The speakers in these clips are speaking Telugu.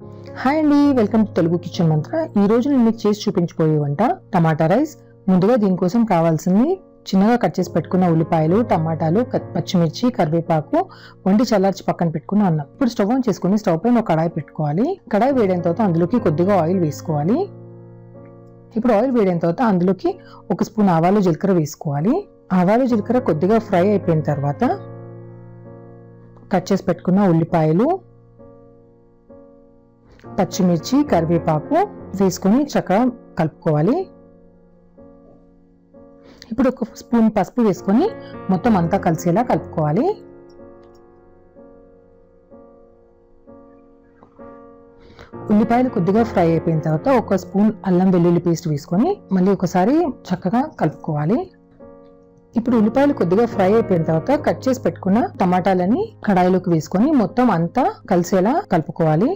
హాయ్ అండి వెల్కమ్ టు తెలుగు కిచెన్ మంత్ర ఈ రోజు నేను మీకు చేసి చూపించబోయే వంట టమాటా రైస్. ముందుగా దీనికోసం కావాల్సింది చిన్నగా కట్ చేసి పెట్టుకున్న ఉల్లిపాయలు టమాటాలు పచ్చిమిర్చి కరివేపాకు వండి చల్లార్చి పక్కన పెట్టుకుని అన్నం. ఇప్పుడు స్టవ్ ఆన్ చేసుకుని స్టవ్ పైన ఒక కడాయి పెట్టుకోవాలి. కడాయి వేడైన తర్వాత అందులోకి కొద్దిగా ఆయిల్ వేసుకోవాలి. ఇప్పుడు ఆయిల్ వేడైన తర్వాత అందులోకి ఒక స్పూన్ ఆవాలు జీలకర్ర వేసుకోవాలి. ఆవాలు జీలకర్ర కొద్దిగా ఫ్రై అయిపోయిన తర్వాత కట్ చేసి పెట్టుకున్న ఉల్లిపాయలు పచ్చిమిర్చి కరివేపాకు వేసుకొని చక్కగా కలుపుకోవాలి. ఇప్పుడు ఒక స్పూన్ పసుపు వేసుకొని మొత్తం అంతా కలిసేలా కలుపుకోవాలి. ఉల్లిపాయలు కొద్దిగా ఫ్రై అయిపోయిన తర్వాత ఒక స్పూన్ అల్లం వెల్లుల్లి పేస్ట్ వేసుకొని మళ్ళీ ఒకసారి చక్కగా కలుపుకోవాలి. ఇప్పుడు ఉల్లిపాయలు కొద్దిగా ఫ్రై అయిపోయిన తర్వాత కట్ చేసి పెట్టుకున్న టమాటాలని కడాయిలోకి వేసుకొని మొత్తం అంతా కలిసేలా కలుపుకోవాలి.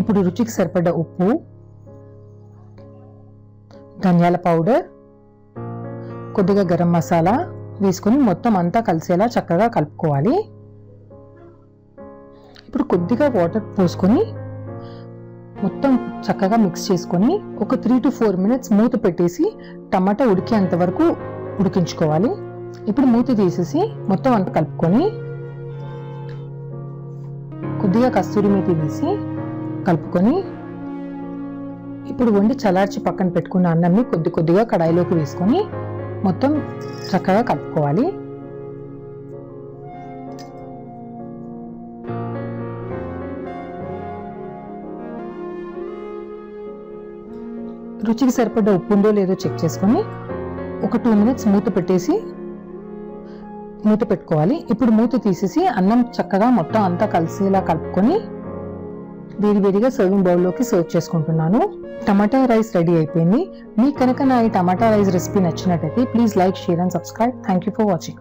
ఇప్పుడు రుచికి సరిపడ్డ ఉప్పు ధనియాల పౌడర్ కొద్దిగా గరం మసాలా వేసుకొని మొత్తం అంతా కలిసేలా చక్కగా కలుపుకోవాలి. ఇప్పుడు కొద్దిగా వాటర్ పోసుకొని మొత్తం చక్కగా మిక్స్ చేసుకొని ఒక త్రీ టు ఫోర్ మినిట్స్ మూత పెట్టేసి టమాటా ఉడికేంత వరకు ఉడికించుకోవాలి. ఇప్పుడు మూత తీసేసి మొత్తం అంతా కలుపుకొని కొద్దిగా కస్తూరి మేతి వేసి కలుపుకొని ఇప్పుడు వండి చల్లార్చి పక్కన పెట్టుకున్న అన్నంని కొద్ది కొద్దిగా కడాయిలోకి వేసుకొని మొత్తం చక్కగా కలుపుకోవాలి. రుచికి సరిపడ్డ ఉప్పు ఉందో లేదో చెక్ చేసుకొని ఒక టూ మినిట్స్ మూత పెట్టేసి మూత పెట్టుకోవాలి. ఇప్పుడు మూత తీసేసి అన్నం చక్కగా మొత్తం అంతా కలిసేలా కలుపుకొని విడివిడిగా సర్వింగ్ బౌల్లోకి సర్వ్ చేసుకుంటున్నాను. టమాటా రైస్ రెడీ అయిపోయింది. మీకు కనుక నా ఈ టమాటా రైస్ రెసిపీ నచ్చినట్టయితే please like share and subscribe thank you for watching